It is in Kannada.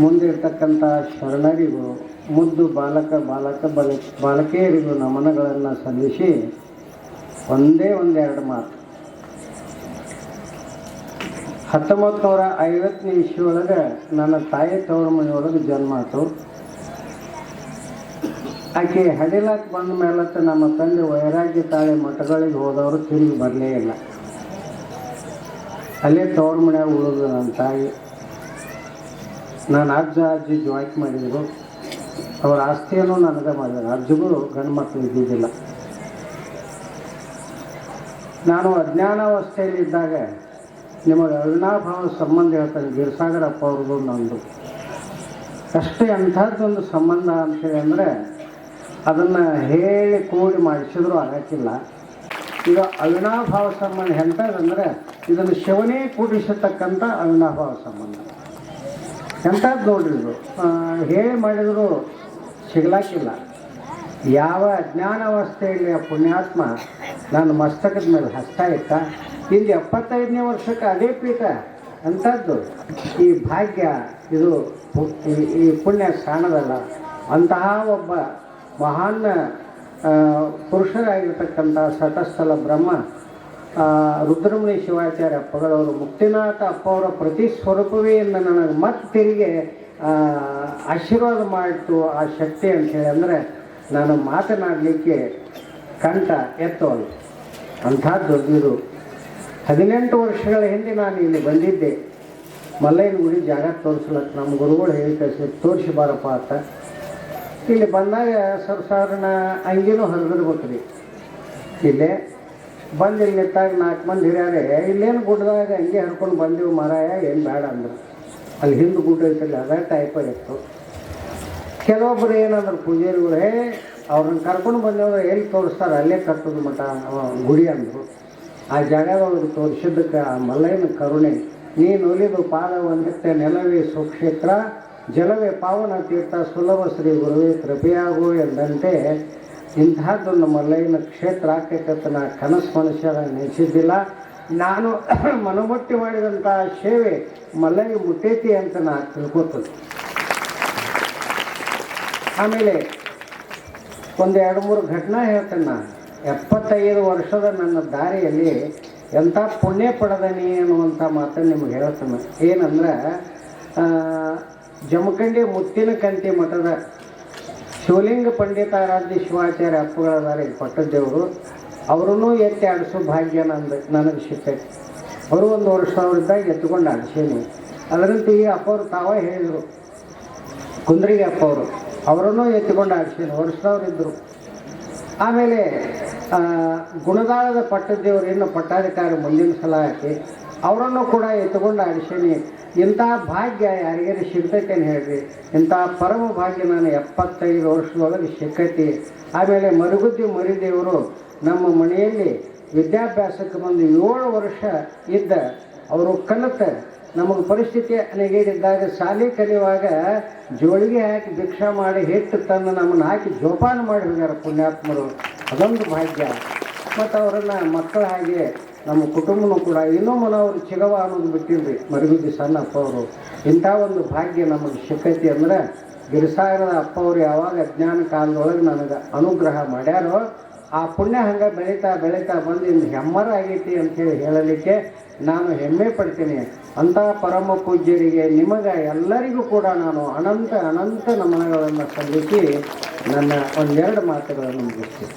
ಮುಂದಿರ್ತಕ್ಕಂಥ ಶರಣರಿಗೂ ಮುದ್ದು ಬಾಲಕ ಬಾಲಕ ಬಲ, ಬಾಲಕಿಯರಿಗೂ ನಮನಗಳನ್ನು ಸಲ್ಲಿಸಿ ಒಂದೇ ಒಂದೆರಡು ಮಾತು. ಹತ್ತೊಂಬತ್ತು ನೂರ ಐವತ್ತನೇ ಇಸ್ವಿ ಒಳಗೆ ನನ್ನ ತಾಯಿ ತವರ ಮನೆಯೊಳಗೆ ಜನ್ಮ ಆಯಿತು ಆಕೆ ಹಡಿಲಾಕ್ ಬಂದ ಮೇಲತ್ತ ನಮ್ಮ ತಂದೆ ವೈರಾಗ್ಯ ತಾಳೆ ಮಠಗಳಿಗೆ ಹೋದವರು ತಿರುಗಿ ಬರಲೇ ಇಲ್ಲ. ಅಲ್ಲೇ ತವರು ಮನೆಯಾಗ ಉಳಿದು ನನ್ನ ತಾಯಿ. ನಾನು ಅಜ್ಜ ಅಜ್ಜಿ ಜಾಯಿಂಟ್ ಮಾಡಿದರು. ಅವ್ರ ಆಸ್ತಿಯನ್ನು ನನಗೆ ಮಾಡಿದ್ರು ಅಜ್ಜಿಗೂ ಗಂಡು ಮಕ್ಕಳು ಇದ್ದಿದ್ದಿಲ್ಲ. ನಾನು ಅಜ್ಞಾನಾವಸ್ಥೆಯಲ್ಲಿದ್ದಾಗ ನಿಮಗೆ ಅವಿನಾಭಾವ ಸಂಬಂಧ ಹೇಳ್ತಾರೆ. ಗಿರಿಸಾಗರಪ್ಪ ಅವ್ರದ್ದು ನಂದು. ಅಷ್ಟೇ ಅಂಥದ್ದೊಂದು ಸಂಬಂಧ ಅಂತೇಳಿ ಅಂದರೆ ಅದನ್ನು ಹೇಳಿ ಕೂಡಿ ಮಾಡಿಸಿದ್ರು ಆಗಕ್ಕಿಲ್ಲ. ಈಗ ಅವಿನಾಭಾವ ಸಂಬಂಧ ಎಂಥದಂದರೆ ಇದನ್ನು ಶಿವನೇ ಕೂಡಿಸತಕ್ಕಂಥ ಅವಿನಾಭಾವ ಸಂಬಂಧ. ಎಂಥದ್ದು ನೋಡಿದ್ರು ಹೇಳಿ ಮಾಡಿದ್ರು ಸಿಗ್ಲಾಕಿಲ್ಲ. ಯಾವ ಅಜ್ಞಾನಾವಸ್ಥೆಯಲ್ಲಿ ಆ ಪುಣ್ಯಾತ್ಮ ನನ್ನ ಮಸ್ತಕದ ಮೇಲೆ ಹಸ್ತ ಇತ್ತ ಇಲ್ಲಿ ಎಪ್ಪತ್ತೈದನೇ ವರ್ಷಕ್ಕೆ ಅದೇ ಪೀಠ? ಅಂಥದ್ದು. ಈ ಭಾಗ್ಯ, ಇದು ಈ- ಪುಣ್ಯ ಸ್ಥಾನದಲ್ಲ. ಅಂತಹ ಒಬ್ಬ ಮಹಾನ್ ಪುರುಷರಾಗಿರ್ತಕ್ಕಂಥ ಸತಸ್ಥಲ ಬ್ರಹ್ಮ ರುದ್ರಮುನಿ ಶಿವಾಚಾರ್ಯ ಅಪ್ಪಗಳವರು ಮುಕ್ತಿನಾಥ ಅಪ್ಪ ಅವರ ಪ್ರತಿ ಸ್ವರೂಪವೇ ಇಂದ ನನಗೆ ಮತ್ತೆ ತಿರುಗಿ ಆಶೀರ್ವಾದ ಮಾಡಿತು ಆ ಶಕ್ತಿ ಅಂತೇಳಿ ಅಂದರೆ ನಾನು ಮಾತನಾಡಲಿಕ್ಕೆ ಕಂಠ ಎತ್ತವಲ್ಲ ಅಂಥ ದೊಡ್ಡದು ಹದಿನೆಂಟು ವರ್ಷಗಳ ಹಿಂದೆ ನಾನು ಇಲ್ಲಿ ಬಂದಿದ್ದೆ. ಮಲ್ಲಯ್ಯನ ಗುಡಿ ಜಾಗ ತೋರಿಸ್ಲಕ್ಕೆ ನಮ್ಮ ಗುರುಗಳು ಹೇಳಿ ಕಳಿಸಿ ತೋರಿಸಿ ಬಾರಪ್ಪ ಅಂತ. ಇಲ್ಲಿ ಬಂದಾಗ ಸರ್ ಸಾಧಾರಣ ಅಂಗಿನೂ ಹರಿದಿರ್ಬೇಕು ರೀ ಇಲ್ಲೇ ಬಂದು ಇಲ್ಲಿ ನಾಲ್ಕು ಮಂದಿ ಹಿರಿಯಾರೆ, ಇಲ್ಲೇನು ಗುಡ್ಡದಾಗ ಹಂಗೆ ಹರ್ಕೊಂಡು ಬಂದೆವು ಮಾರಾಯ, ಏನು ಬೇಡ ಅಂದರು. ಅಲ್ಲಿ ಹಿಂದೆ ಗುಡ್ಡ ಐತಲ್ಲ, ಅದೇ ಟೈಪ್ ಇತ್ತು. ಕೆಲವೊಬ್ಬರು ಏನಂದ್ರೆ ಪೂಜಾರಿಗಳು ಹೇ ಅವ್ರನ್ನ ಕರ್ಕೊಂಡು ಬಂದವರು ಎಲ್ಲಿ ತೋರಿಸ್ತಾರೆ? ಅಲ್ಲೇ ಕಟ್ಟೋದು ಮಠ ಗುಡಿ ಅಂದರು. ಆ ಜಾಗದೊಳಗೆ ತೋರಿಸಿದ್ದಕ್ಕೆ ಆ ಮಲ್ಲಯ್ಯನ ಕರುಣೆ. ನೀನು ಒಲಿದು ಪಾದ ಒಂದಿತ್ತೆ ನೆಲವೇ ಸುಕ್ಷೇತ್ರ, ಜಲವೇ ಪಾವನ ತೀರ್ಥ, ಸುಲಭ ಶ್ರೀ ಗುರುವೇ ಕೃಪೆಯಾಗು ಎಂದಂತೆ ಇಂತಹದ್ದೊಂದು ಮಲೈನ ಕ್ಷೇತ್ರ ಆಕೈತೆ ನಾ ಕನಸು ಮನುಷ್ಯರ ನೆನೆಸಿದ್ದಿಲ್ಲ. ನಾನು ಮನಮುಟ್ಟಿ ಮಾಡಿದಂಥ ಸೇವೆ ಮಲೈ ಮುಟ್ಟೈತಿ ಅಂತ ನಾ ತಿಳ್ಕೊತೀನಿ. ಆಮೇಲೆ ಒಂದು ಎರಡು ಮೂರು ಘಟನೆ ಹೇಳ್ತೇನೆ ನಾನು ಎಪ್ಪತ್ತೈದು ವರ್ಷದ ನನ್ನ ದಾರಿಯಲ್ಲಿ ಎಂಥ ಪುಣ್ಯ ಪಡೆದನಿ ಅನ್ನುವಂಥ ಮಾತನ್ನು ನಿಮ್ಗೆ ಹೇಳ್ತೇನೆ. ಏನಂದ್ರೆ ಜಮಖಂಡಿ ಮುತ್ತಿನ ಕಂಠಿ ಮಠದ ಶಿವಲಿಂಗ ಪಂಡಿತಾರಾಧ್ಯ ಶಿವಾಚಾರ್ಯ ಅಪ್ಪಗಳದಾರೆ ಪಟ್ಟದೇವರು ಅವರನ್ನು ಎತ್ತಿ ಆಡಿಸೋ ಭಾಗ್ಯ ನಂದು, ನನಗೆ ಸಿಕ್ಕೆ ಅವರು ಒಂದು ವರ್ಷ ಅವರಿದ್ದಾಗ ಎತ್ಕೊಂಡು ಆಡಿಸೀನಿ. ಅದರಂತೆ ಈ ಅಪ್ಪವ್ರು ತಾವೇ ಹೇಳಿದರು. ಕುಂದ್ರಿಗೆ ಅಪ್ಪವರು, ಅವರನ್ನು ಎತ್ತಿಕೊಂಡು ಆಡಿಸೀನಿ ವರ್ಷದವರಿದ್ದರು ಆಮೇಲೆ ಗುಣದಾಳದ ಪಟ್ಟದೇವರು ಇನ್ನು ಪಟ್ಟಾಧಿಕಾರಿ ಮುಂದಿನ ಸಲ ಹಾಕಿ ಅವರನ್ನು ಕೂಡ ಎತ್ತುಕೊಂಡು ಆಡಿಸೀನಿ. ಇಂಥ ಭಾಗ್ಯ ಯಾರಿಗಾರು ಅಂತ ಹೇಳ್ರಿ. ಇಂಥ ಪರಮ ಭಾಗ್ಯ ನಾನು ಎಪ್ಪತ್ತೈದು ವರ್ಷದೊಳಗೆ ಸಿಕ್ಕೈತಿ. ಆಮೇಲೆ ಮರುಗುದ್ದಿ ಮರಿದೇವರು ನಮ್ಮ ಮನೆಯಲ್ಲಿ ವಿದ್ಯಾಭ್ಯಾಸಕ್ಕೆ ಬಂದು ಏಳು ವರ್ಷ ಇದ್ದ ಅವರು ಕಲಿತ ನಮಗೆ ಪರಿಸ್ಥಿತಿ ನೆಗೇಡಿದ್ದಾಗ ಶಾಲೆ ಕಲಿಯುವಾಗ ಜೋಳಿಗೆ ಹಾಕಿ ಭಿಕ್ಷಾ ಮಾಡಿ ಹಿಟ್ಟು ತಂದು ನಮ್ಮನ್ನು ಹಾಕಿ ಜೋಪಾನ ಮಾಡಿ ಹೋಗ್ಯಾರ ಪುಣ್ಯಾತ್ಮರು. ಅದೊಂದು ಭಾಗ್ಯ. ಮತ್ತು ಅವರನ್ನು ಮಕ್ಕಳ ಹಾಗೆ ನಮ್ಮ ಕುಟುಂಬನೂ ಕೂಡ ಇನ್ನೂ ಮನವರು ಚಿಗವ ಅನ್ನೋದು ಬಿಟ್ಟಿಲ್ರಿ. ಮರಿಗುದ್ದಿ ಸಣ್ಣ ಅಪ್ಪ ಅವರು ಇಂಥ ಒಂದು ಭಾಗ್ಯ ನಮಗೆ ಸಿಕ್ಕೈತಿ ಅಂದ್ರೆ ಗಿರಿಸಾಗರದ ಅಪ್ಪ ಅವರು ಯಾವಾಗ ಅಜ್ಞಾನ ಕಾಲದೊಳಗೆ ನನಗೆ ಅನುಗ್ರಹ ಮಾಡ್ಯಾರೋ ಆ ಪುಣ್ಯ ಹಂಗೆ ಬೆಳೀತಾ ಬೆಳೀತಾ ಬಂದು ಇನ್ನು ಹೆಮ್ಮರ ಆಗೈತಿ ಅಂತೇಳಿ ಹೇಳಲಿಕ್ಕೆ ನಾನು ಹೆಮ್ಮೆ ಪಡ್ತೀನಿ. ಅಂಥ ಪರಮ ಪೂಜ್ಯರಿಗೆ ನಿಮಗೆ ಎಲ್ಲರಿಗೂ ಕೂಡ ನಾನು ಅನಂತ ಅನಂತ ನಮನಗಳನ್ನು ಸಲ್ಲಿಸಿ ನನ್ನ ಒಂದೆರಡು ಮಾತುಗಳನ್ನು ಮುಗಿಸ್ತೀನಿ.